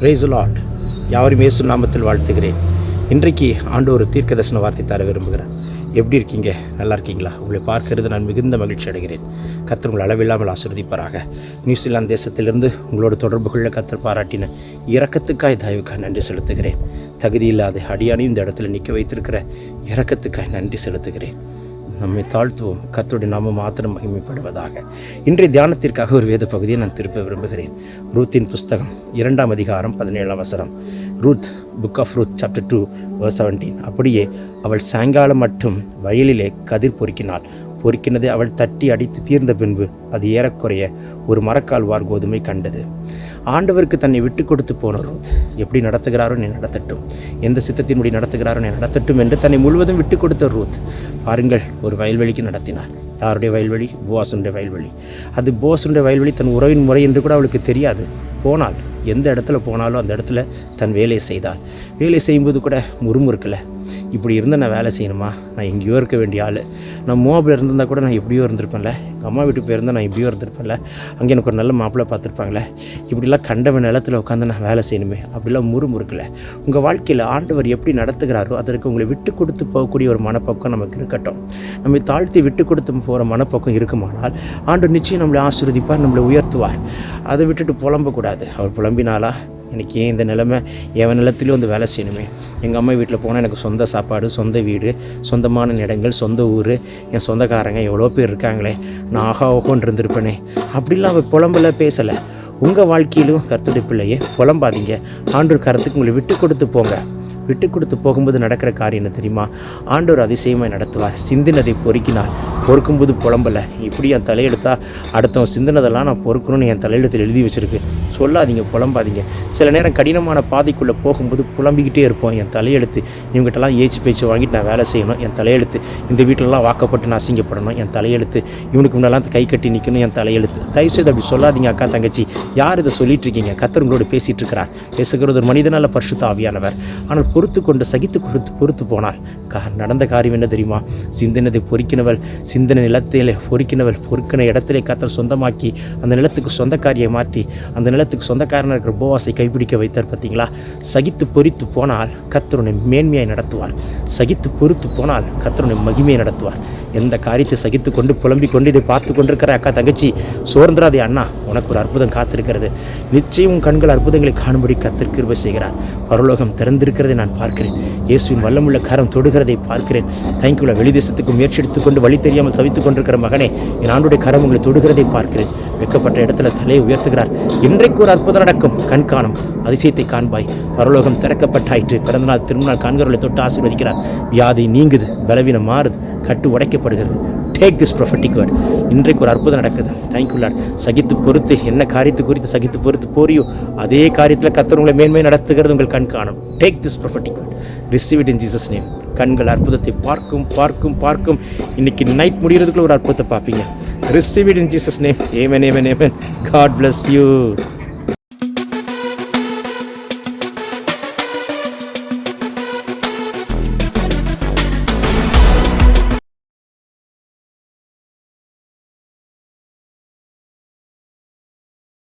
Price lot யாவரும் இயேசு நாமத்தில் வாழ்த்துகிறேன். இன்றைக்கு ஆண்டு ஒரு தீர்க்க தரிசன வார்த்தை தர விரும்புகிறேன். எப்படி இருக்கீங்க? நல்லா இருக்கீங்களா? உங்களை பார்க்கிறது நான் மிகுந்த மகிழ்ச்சி அடைகிறேன். கத்தர் உங்களை அளவில்லாமல் ஆசிர்வதிப்பாராக. நியூசிலாந்து தேசத்திலிருந்து உங்களோட தொடர்பு கொள்ள கத்தர் பாராட்டின இறக்கத்துக்காய் தயவுக்காய் நன்றி செலுத்துகிறேன். தகுதியில்லாத அடியானையும் இந்த இடத்துல நிற்க வைத்திருக்கிற இறக்கத்துக்காய் நன்றி செலுத்துகிறேன். நம்மை தாழ்த்துவோம். கத்தோடு நாம மாத்திரம் மகிமைப்படுவதாக. இன்றைய தியானத்திற்காக ஒரு வேத பகுதியை நான் திருப்ப விரும்புகிறேன். ரூத்தின் புஸ்தகம் இரண்டாம் அதிகாரம் பதினேழாம் வசனம். Ruth book of Ruth chapter two seventeen அப்படியே அவள் சாயங்காலம் மட்டும் வயலிலே கதிர் பொறுக்கினாள். பொறுக்கினதை அவள் தட்டி அடித்து தீர்ந்த பின்பு அது ஏறக்குறைய ஒரு மரக்கால்வார் கோதுமை கண்டது. ஆண்டவருக்கு தன்னை விட்டு கொடுத்து போன எப்படி நடத்துகிறாரோ நீ நடத்தட்டும். எந்த சித்தத்தின்படி நடத்துகிறாரோ நீ நடத்தட்டும் என்று தன்னை முழுவதும் விட்டு கொடுத்த ரூத் பாருங்கள் ஒரு வயல்வெளிக்கு நடத்தினார். யாருடைய வயல்வெளி? போஸுடைய வயல்வெளி. அது போஸுடைய வயல்வெளி தன் உறவின் முறை என்று கூட அவளுக்கு தெரியாது. போனால் எந்த இடத்துல போனாலும் அந்த இடத்துல தன் வேலையை செய்தாள். வேலை செய்யும்போது கூட முறுமுறுக்கலை. இப்படி இருந்தால் நான் வேலை செய்யணுமா? நான் எங்கேயோ இருக்க வேண்டிய ஆள். நான் மூவாப்பில் இருந்திருந்தால் கூட நான் எப்படியோ இருந்திருப்பேன்ல. எங்கள் அம்மா வீட்டுக்கு போயிருந்தால் நான் எப்படியோ இருந்திருப்பேன்ல. அங்கே எனக்கு ஒரு நல்ல மாப்பிள்ளை பார்த்துருப்பாங்களே. இப்படிலாம் கண்டவன் நிலத்தில் உட்காந்து நான் வேலை செய்யணுமே அப்படிலாம் முறுமுறுக்கலை. உங்கள் வாழ்க்கையில் ஆண்டவர் எப்படி நடத்துகிறாரோ அதற்கு உங்களை விட்டு கொடுத்து போகக்கூடிய ஒரு மனப்பக்கம் நமக்கு இருக்கட்டும். நம்மை தாழ்த்தி விட்டு கொடுத்து போகிற மனப்பக்கம் இருக்குமானால் ஆண்டு நிச்சயம் நம்மளை ஆசிர்வதிப்பார் நம்மளை உயர்த்துவார். அதை விட்டுட்டு புலம்பக்கூடாது. அவர் புலம்பினாலா? எனக்கு ஏன் இந்த நிலமை? எவன் நிலத்திலையும் வந்து வேலை செய்யணுமே. எங்கள் அம்மா வீட்டில் போனால் எனக்கு சொந்த சாப்பாடு சொந்த வீடு சொந்தமான இடங்கள் சொந்த ஊர். என் சொந்தக்காரங்க எவ்வளோ பேர் இருக்காங்களே. நான் ஆகா ஓகோன்னு இருந்திருப்பேனே. அப்படிலாம் அவர் புலம்புல பேசலை. உங்கள் வாழ்க்கையிலும் கருத்துடைய பிள்ளையே புலம்பாதீங்க. ஆண்டு கருத்துக்கு உங்களை விட்டு கொடுத்து போங்க. விட்டு கொடுத்து போகும்போது நடக்கிற காரியம் என்ன தெரியுமா? ஆண்டவர் அதிசயமாக நடத்துவார். சிந்தினதை பொறுக்கினார். பொறுக்கும்போது புலம்பலை. இப்படி என் தலையெடுத்தால் அடுத்தவன் சிந்தினதெல்லாம் நான் பொறுக்கணும்னு என் தலையெழுத்தில் எழுதி வச்சுருக்கு. சொல்லாதீங்க புலம்பாதீங்க. சில நேரம் கடினமான பாதைக்குள்ளே போகும்போது புலம்பிக்கிட்டே இருப்போம். என் தலையெழுத்து. இவங்ககிட்டலாம் ஏச்சு பேச்சு வாங்கிட்டு நான் வேலை செய்யணும். என் தலையெழுத்து. இந்த வீட்டிலலாம் வாக்கப்பட்டு நான் அசிங்கப்படணும். என் தலையெழுத்து. இவனுக்கு முன்னெல்லாம் கை கட்டி நிற்கணும் என் தலையெழுத்து. தயவுசெய்து அப்படி சொல்லாதீங்க அக்கா தங்கச்சி. யார் இதை சொல்லிட்டு இருக்கீங்க? கத்தர் உங்களோட பேசிகிட்டு இருக்கிறார். பேசுகிறது ஒரு மனிதனால பரிசுத்த ஆவியானவர். ஆனால் பொறுத்து கொண்டு சகித்து கொடுத்து பொறுத்து போனார். கா நடந்த காரியம் என்ன தெரியுமா? சிந்தனதை பொறுக்கினவள் சிந்தனை நிலத்திலே பொறுக்கினவள் பொறுக்கின இடத்திலே கத்தர் சொந்தமாக்கி அந்த நிலத்துக்கு சொந்தக்காரியை மாற்றி அந்த நிலத்துக்கு சொந்தக்காரனாக இருக்கிற போவாசை கைப்பிடிக்க வைத்தார் பார்த்தீங்களா? சகித்து பொறித்து போனால் கத்தருனை மேன்மையை நடத்துவார். சகித்து பொறுத்து போனால் கத்தருனை மகிமையை நடத்துவார். எந்த காரியத்தை சகித்து கொண்டு புலம்பிக் கொண்டு இதை பார்த்து கொண்டிருக்கிற அக்கா தங்கச்சி? சோர்ந்திராதே அண்ணா உனக்கு ஒரு அற்புதம் காத்திருக்கிறது. நிச்சயம் கண்கள் அற்புதங்களை காணும்படி கத்திருக்கிருப செய்கிறார். பரலோகம் திறந்திருக்கிறதை நான் பார்க்கிறேன். இயேசுவின் வல்லமுள்ள கரம் தொடுகிறதை பார்க்கிறேன். தேங்க்யூல வெளிதேசத்துக்கு முயற்சி எடுத்துக்கொண்டு வழி தெரியாமல் தவித்துக் கொண்டிருக்கிற மகனே என் ஆண்டுடைய கரம் உங்களை தொடுகிறதை பார்க்கிறேன். வெக்கப்பட்ட இடத்துல தலையை உயர்த்துகிறார். இன்றைக்கு ஒரு அற்புதம் நடக்கும். கண்காணம். அதிசயத்தை காண்பாய். பரலோகம் திறக்கப்பட்டாயிற்று. பிறந்தநாள் திருமணம் காண்கிறவர்களை தொட்டு ஆசீர்வதிக்கிறார். வியாதி நீங்குது. பலவீனம் மாறுது. கட்டு உடைக்கப்படுகிறது. டேக் திஸ் ப்ரொஃபட்டிக் வேர்ட் இன்றைக்கு ஒரு அற்புதம் நடக்குது. தேங்க்யூ லார்ட் சகித்து பொறுத்து என்ன காரியத்தை குறித்து சகித்து பொறுத்து போறியோ அதே காரியத்தில் கத்தர் உங்களை மேன்மை நடத்துகிறது உங்கள் கண் காணும் take this prophetic receive it in Jesus name கண்கள் அற்புதத்தை பார்க்கும் பார்க்கும் பார்க்கும். இன்னைக்கு நைட் முடிகிறதுக்குள்ள ஒரு அற்புதத்தை பார்ப்பீங்க. Receive it in Jesus name amen amen amen God bless you